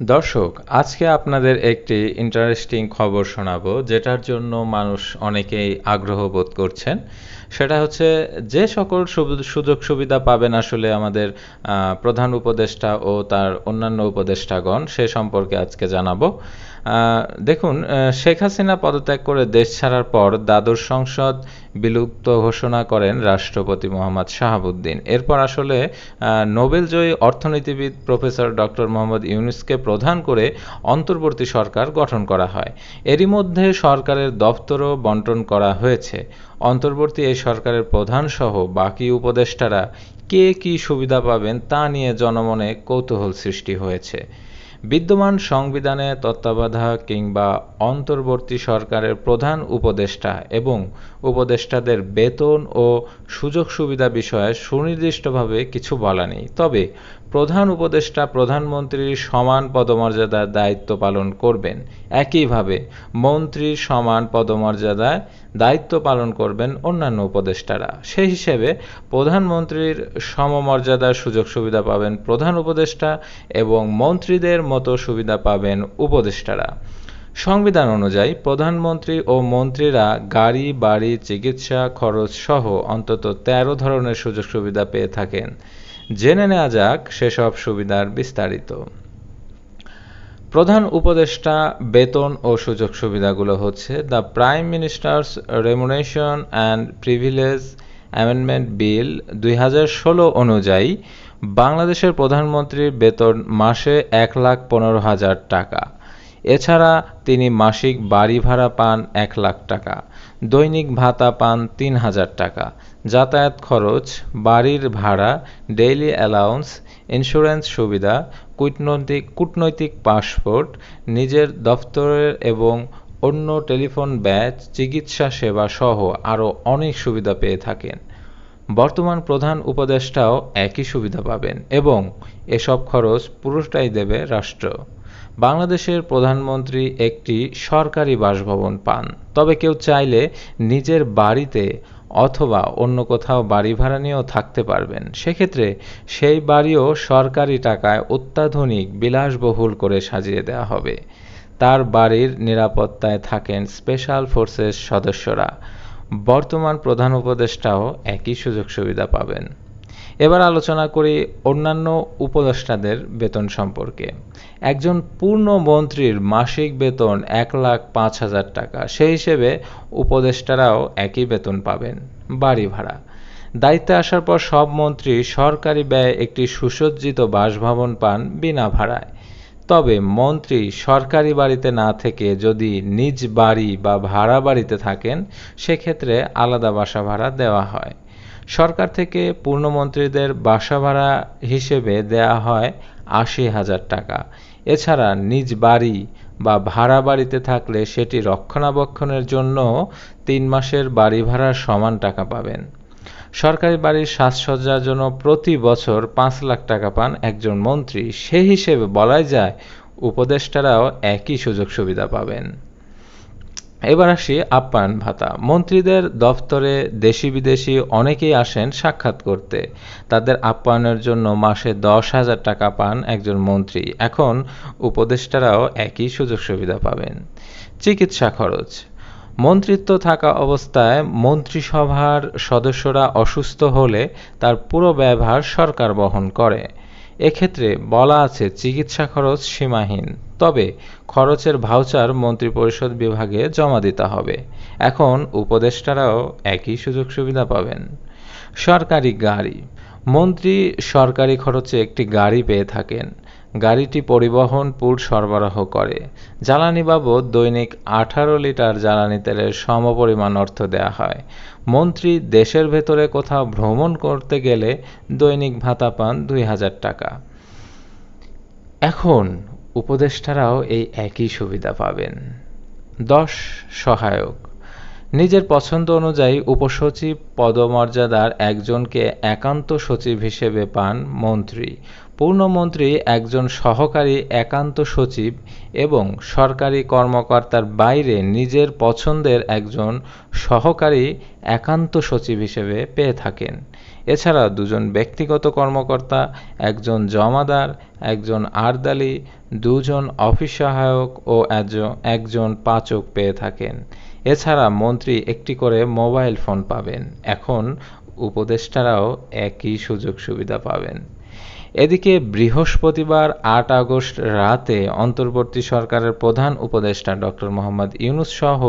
দর্শক, আজকে আপনাদের একটি ইন্টারেস্টিং খবর শোনাবো, যেটার জন্য মানুষ অনেকেই আগ্রহ বোধ করছেন। সেটা হচ্ছে, যে সকল সুযোগ সুবিধা পাবেন আসলে আমাদের প্রধান উপদেষ্টা ও তার অন্যান্য উপদেষ্টাগণ, সে সম্পর্কে আজকে জানাব। দেখুন শেখ হাসিনা পদত্যাগ করে দেশ ছাড়ার পর দ্বাদশ সংসদ বিলুপ্ত ঘোষণা করেন রাষ্ট্রপতি মোহাম্মদ শাহাবুদ্দিন। এরপর আসলে নোবেলজয়ী অর্থনীতিবিদ প্রফেসর ডক্টর মোহাম্মদ ইউনুসকে প্রধান করে অন্তর্বর্তী সরকার গঠন করা হয়। এরই মধ্যে সরকারের দপ্তরও বন্টন করা হয়েছে। অন্তর্বর্তী এই সরকারের প্রধান সহ বাকি উপদেষ্টারা কে কী সুবিধা পাবেন তা নিয়ে জনমনে কৌতূহল সৃষ্টি হয়েছে। বিদ্যমান সংবিধানে তত্ত্বাবধায়ক কিংবা অন্তর্বর্তী সরকারের প্রধান উপদেষ্টা এবং উপদেষ্টাদের বেতন ও সুযোগ সুবিধা বিষয়ে সুনির্দিষ্টভাবে কিছু বলা নেই। তবে প্রধান উপদেষ্টা প্রধানমন্ত্রীর সমান পদমর্যাদার দায়িত্ব পালন করবেন। একইভাবে মন্ত্রীর সমান পদমর্যাদায় দায়িত্ব পালন করবেন অন্যান্য উপদেষ্টারা। সেই হিসেবে প্রধানমন্ত্রীর সমমর্যাদার সুযোগ সুবিধা পাবেন প্রধান উপদেষ্টা এবং মন্ত্রীদের মতো সুবিধা পাবেন উপদেষ্টারা। সংবিধান অনুযায়ী প্রধানমন্ত্রী ও মন্ত্রীরা গাড়ি, বাড়ি, চিকিৎসা খরচ সহ অন্তত তেরো ধরনের সুযোগ সুবিধা পেয়ে থাকেন। জেনে নেওয়া যাক সেসব সুবিধার বিস্তারিত। প্রধান উপদেষ্টা বেতন ও সুযোগ সুবিধাগুলো হচ্ছে the prime minister's remuneration and privilege amendment bill দুই হাজার ষোলো অনুযায়ী বাংলাদেশের প্রধানমন্ত্রীর বেতন মাসে এক লাখ পনেরো হাজার টাকা। এছাড়া তিনি মাসিক বাড়ি ভাড়া পান এক লাখ টাকা, দৈনিক ভাতা পান তিন হাজার টাকা, যাতায়াত খরচ, বাড়ির ভাড়া, ডেইলি অ্যালাউন্স, ইন্স্যুরেন্স সুবিধা, কূটনৈতিক কূটনৈতিক পাসপোর্ট, নিজের দফতরের এবং অন্য টেলিফোন ব্যাচ, চিকিৎসা সেবা সহ আরও অনেক সুবিধা পেয়ে থাকেন। বর্তমান প্রধান উপদেষ্টাও একই সুবিধা পাবেন এবং এসব খরচ পুরোটাই দেবে রাষ্ট্র। বাংলাদেশের প্রধানমন্ত্রী একটি সরকারি বাসভবন পান। তবে কেউ চাইলে নিজের বাড়িতে অথবা অন্য কোথাও বাড়ি ভাড়া নিয়েও থাকতে পারবেন। সেক্ষেত্রে সেই বাড়িও সরকারি টাকায় অত্যাধুনিক, বিলাসবহুল করে সাজিয়ে দেওয়া হবে। তার বাড়ির নিরাপত্তায় থাকেন স্পেশাল ফোর্সেস সদস্যরা। বর্তমান প্রধান উপদেষ্টাও একই সুযোগ সুবিধা পাবেন। এবার আলোচনা করি অন্যান্য উপদেষ্টাদের বেতন সম্পর্কে। একজন পূর্ণ মন্ত্রীর মাসিক বেতন এক লাখ পাঁচ হাজার টাকা, সেই হিসেবে উপদেষ্টারাও একই বেতন পাবেন বাড়ি ভাড়া। দায়িত্বে আসার পর সব মন্ত্রী সরকারি ব্যয়ে একটি সুসজ্জিত বাসভবন পান বিনা ভাড়ায়। তবে মন্ত্রী সরকারি বাড়িতে না থেকে যদি নিজ বাড়ি বা ভাড়া বাড়িতে থাকেন, সেক্ষেত্রে আলাদা বাসা ভাড়া দেওয়া হয়। সরকার থেকে পূর্ণমন্ত্রীদের বাসা ভাড়া হিসেবে দেয়া হয় আশি হাজার টাকা। এছাড়া নিজ বাড়ি বা ভাড়া বাড়িতে থাকলে সেটি রক্ষণাবেক্ষণের জন্য তিন মাসের বাড়ি ভাড়ার সমান টাকা পাবেন। সরকারি বাড়ির সাজসজ্জার জন্য প্রতি বছর পাঁচ লাখ টাকা পান একজন মন্ত্রী। সেই হিসেবে বলাই যায়, উপদেষ্টারাও একই সুযোগ সুবিধা পাবেন। এবার আসি আপ্যায়ন ভাতা। মন্ত্রীদের দফতরে দেশি বিদেশি অনেকেই আসেন সাক্ষাৎ করতে। তাদের আপ্যায়নের জন্য মাসে দশ হাজার টাকা পান একজন মন্ত্রী। এখন উপদেষ্টারাও একই সুযোগ সুবিধা পাবেন। চিকিৎসা খরচ। মন্ত্রিত্ব থাকা অবস্থায় মন্ত্রিসভার সদস্যরা অসুস্থ হলে তার পুরো ব্যয়ভার সরকার বহন করে। এক্ষেত্রে বলা আছে চিকিৎসা খরচ সীমাহীন, তবে খরচের ভাউচার মন্ত্রিপরিষদ বিভাগে জমা দিতে হবে। এখন উপদেষ্টারাও একই সুযোগ সুবিধা পাবেন। সরকারি গাড়ি। মন্ত্রী সরকারি খরচে একটি গাড়ি পেয়ে থাকেন। গাড়িটি পরিবহন পুল সরবরাহ করে। জ্বালানি বাবদ দৈনিক আঠারো লিটার জ্বালানি তেলের সমপরিমাণ অর্থ দেওয়া হয়। মন্ত্রী, দেশের ভেতরে কোথাও ভ্রমণ করতে গেলে দৈনিক ভাতা পান দুই হাজার টাকা। এখন উপদেষ্টারাও এই একই সুবিধা পাবেন। দশ সহায়ক নিজের পছন্দ অনুযায়ী উপসচিব পদমর্যাদার একজনকে একান্ত সচিব হিসেবে পান মন্ত্রী। পূর্ণমন্ত্রী একজন সহকারী একান্ত সচিব এবং সরকারি কর্মকর্তার বাইরে নিজের পছন্দের একজন সহকারী একান্ত সচিব হিসেবে পেয়ে থাকেন। এছাড়া দুজন ব্যক্তিগত কর্মকর্তা, একজন জমাদার, একজন আরদালি, দুজন অফিস সহায়ক ও একজন- পাচক পেয়ে থাকেন। এছাড়া মন্ত্রী একটি করে মোবাইল ফোন পাবেন। এখন উপদেষ্টারাও একই সুযোগ সুবিধা পাবেন। এদিকে বৃহস্পতিবার আট আগস্ট রাতে অন্তর্বর্তী সরকারের প্রধান উপদেষ্টা ডক্টর মোহাম্মদ ইউনুস সহ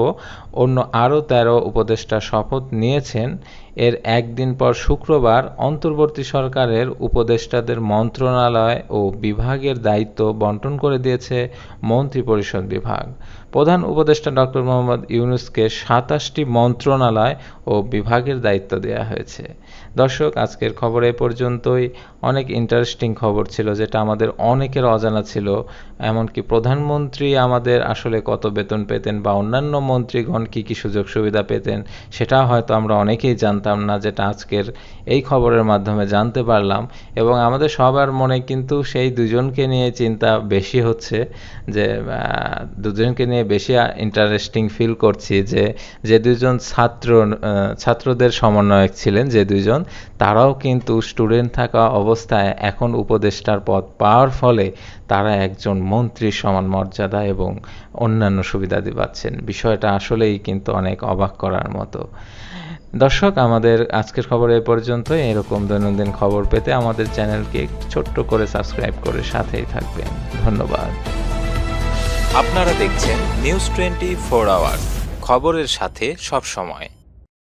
অন্য আরও তেরো উপদেষ্টা শপথ নিয়েছেন এর একদিন পর শুক্রবার অন্তর্বর্তী সরকারের উপদেষ্টাদের মন্ত্রণালয় ও বিভাগের দায়িত্ব বন্টন করে দিয়েছে মন্ত্রিপরিষদ বিভাগ। প্রধান উপদেষ্টা ডক্টর মোহাম্মদ ইউনুসকে সাতাশটি মন্ত্রণালয় ও বিভাগের দায়িত্ব দেওয়া হয়েছে। দর্শক, আজকের খবর এ পর্যন্তই। অনেক ইন্টারেস্টিং খবর ছিল যেটা আমাদের অনেকের অজানা ছিল। এমনকি প্রধানমন্ত্রী আমাদের আসলে কত বেতন পেতেন বা অন্যান্য মন্ত্রীগণ কী কী সুযোগ সুবিধা পেতেন, সেটা হয়তো আমরা অনেকেই জানতাম না যেটা আজকের এই খবরের মাধ্যমে জানতে পারলাম। এবং আমাদের সবার মনে কিন্তু সেই দুজনকে নিয়ে চিন্তা বেশি হচ্ছে যে দুজনকে নিয়ে বেশি ইন্টারেস্টিং ফিল করছি যে যে দুজন ছাত্র ছাত্রদের সমন্বয়ক ছিলেন যে দুজন, তারাও কিন্তু স্টুডেন্ট থাকা অবস্থায় এখন উপদেষ্টার পদ পাওয়ার ফলে তারা একজন মন্ত্রীর সমান মর্যাদা এবং অন্যান্য সুবিধাদি পাচ্ছেন বিষয়টা আসলেই কিন্তু অনেক অবাক করার মতো। দর্শক, আমাদের আজকের খবর এ পর্যন্ত এরকম দৈনন্দিন খবর পেতে আমাদের চ্যানেলকে ছোট্ট করে সাবস্ক্রাইব করে সাথেই থাকবেন। ধন্যবাদ। আপনারা দেখছেন নিউজ টোয়েন্টি ফোর আওয়ার। খবরের সাথে সব সময়